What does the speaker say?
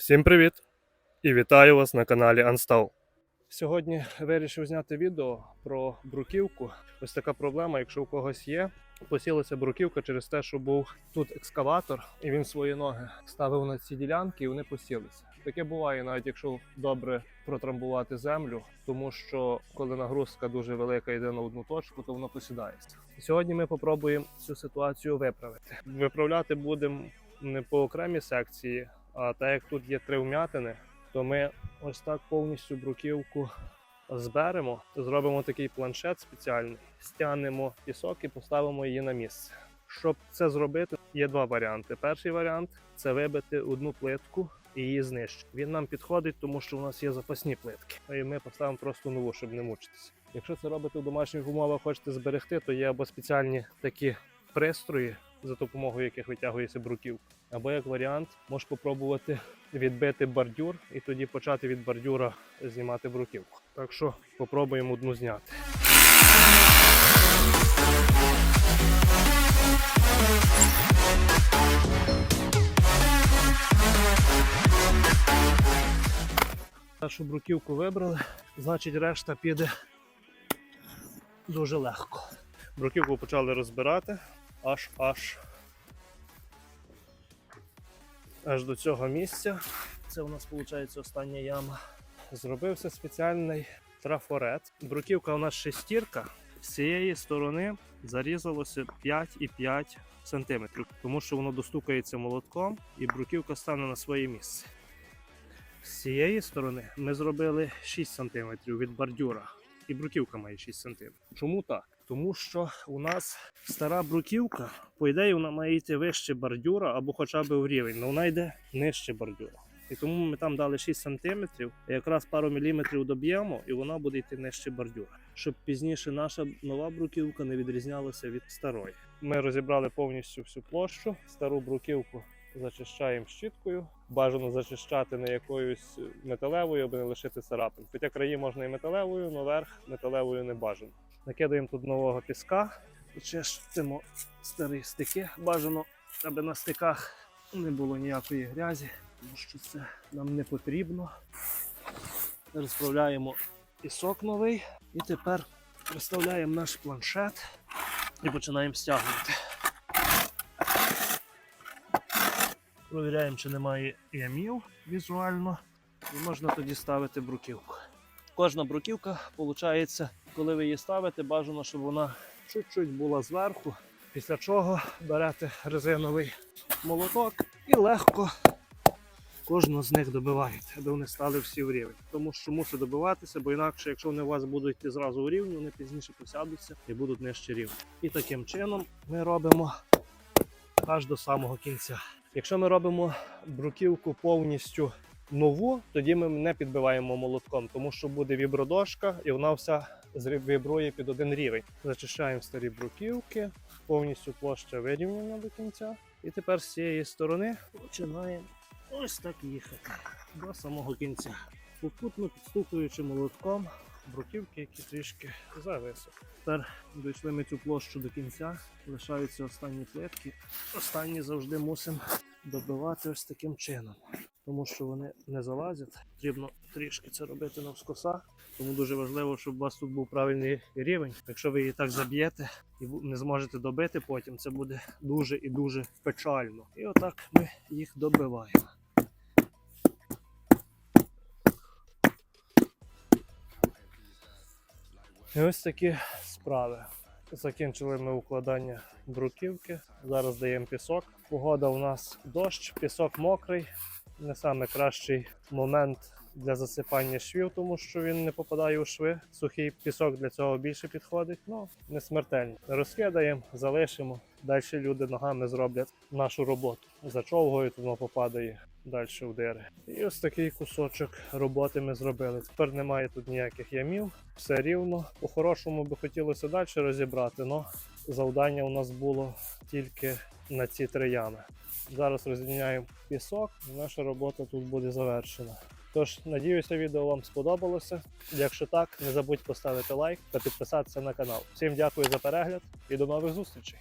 Всім привіт! І вітаю вас на каналі Unstall. Сьогодні вирішив зняти відео про бруківку. Ось така проблема, якщо у когось є. Посілася бруківка через те, що був тут екскаватор, і він свої ноги ставив на ці ділянки, і вони посілися. Таке буває, навіть якщо добре протрамбувати землю, тому що коли нагрузка дуже велика йде на одну точку, то воно посідається. Сьогодні ми попробуємо цю ситуацію виправити. Виправляти будемо не по окремій секції, а так як тут є три вмятини, то ми ось так повністю бруківку зберемо, зробимо такий планшет спеціальний, стягнемо пісок і поставимо її на місце. Щоб це зробити, є два варіанти. Перший варіант це вибити одну плитку і її знищити. Він нам підходить, тому що у нас є запасні плитки. І ми поставимо просто нову, щоб не мучитися. Якщо це робите в домашніх умовах, хочете зберегти, то є або спеціальні такі пристрої, за допомогою яких витягується бруківка. Або як варіант, можеш попробувати відбити бордюр і тоді почати від бордюра знімати бруківку. Так що попробуємо одну зняти. Нашу бруківку вибрали, значить решта піде дуже легко. Бруківку почали розбирати аж аж аж до цього місця. Це у нас виходить остання яма. Зробився спеціальний трафарет. Бруківка у нас шестірка. З цієї сторони зарізалося 5,5 см, тому що воно достукається молотком і бруківка стане на своє місце. З цієї сторони ми зробили 6 см від бордюра, і бруківка має 6 см. Чому так? Тому що у нас стара бруківка, по ідеї, вона має йти вище бордюра або хоча б в рівень, але вона йде нижче бордюра. І тому ми там дали 6 см, якраз пару міліметрів доб'ємо, і вона буде йти нижче бордюра, щоб пізніше наша нова бруківка не відрізнялася від старої. Ми розібрали повністю всю площу, стару бруківку зачищаємо щіткою. Бажано зачищати не якоюсь металевою, аби не лишити царапин. Хоча краї можна і металевою, але верх металевою не бажано. Накидаємо тут нового піска, чистимо старі стики. Бажано, аби на стиках не було ніякої грязі, тому що це нам не потрібно. Розправляємо пісок новий і тепер приставляємо наш планшет і починаємо стягувати. Провіряємо, чи немає ямів візуально, і можна тоді ставити бруківку. Кожна бруківка, виходить, коли ви її ставите, бажано, щоб вона чуть-чуть була зверху. Після чого берете резиновий молоток і легко кожну з них добиваєте, аби вони стали всі в рівень. Тому що мусить добиватися, бо інакше, якщо вони у вас будуть йти зразу в рівні, вони пізніше посядуться і будуть нижче рівні. І таким чином ми робимо аж до самого кінця. Якщо ми робимо бруківку повністю нову, тоді ми не підбиваємо молотком, тому що буде вібродошка і вона вся вібрує під один рівень. Зачищаємо старі бруківки, повністю площа вирівняна до кінця. І тепер з цієї сторони починаємо ось так їхати до самого кінця. Попутно підстукуючи молотком бруківки, які трішки зависли. Тепер дійшли ми цю площу до кінця, лишаються останні плитки. Останні завжди мусимо добивати ось таким чином, тому що вони не залазять. Потрібно трішки це робити навскоса. Тому дуже важливо, щоб у вас тут був правильний рівень. Якщо ви її так заб'єте і не зможете добити потім, це буде дуже і дуже печально. І отак ми їх добиваємо. І ось такі справи. Закінчили ми укладання бруківки. Зараз даємо пісок. Погода у нас дощ, пісок мокрий. Не саме кращий момент для засипання швів, тому що він не попадає у шви. Сухий пісок для цього більше підходить. Ну не смертельно. Розкидаємо, залишимо. Далі люди ногами зроблять нашу роботу. Зачовгують, воно попадає далі в дири. І ось такий кусочок роботи ми зробили. Тепер немає тут ніяких ямів, все рівно. По-хорошому би хотілося далі розібрати, але завдання у нас було тільки на ці три ями. Зараз розрівняємо пісок, і наша робота тут буде завершена. Тож, надіюся, відео вам сподобалося. Якщо так, не забудь поставити лайк та підписатися на канал. Всім дякую за перегляд і до нових зустрічей!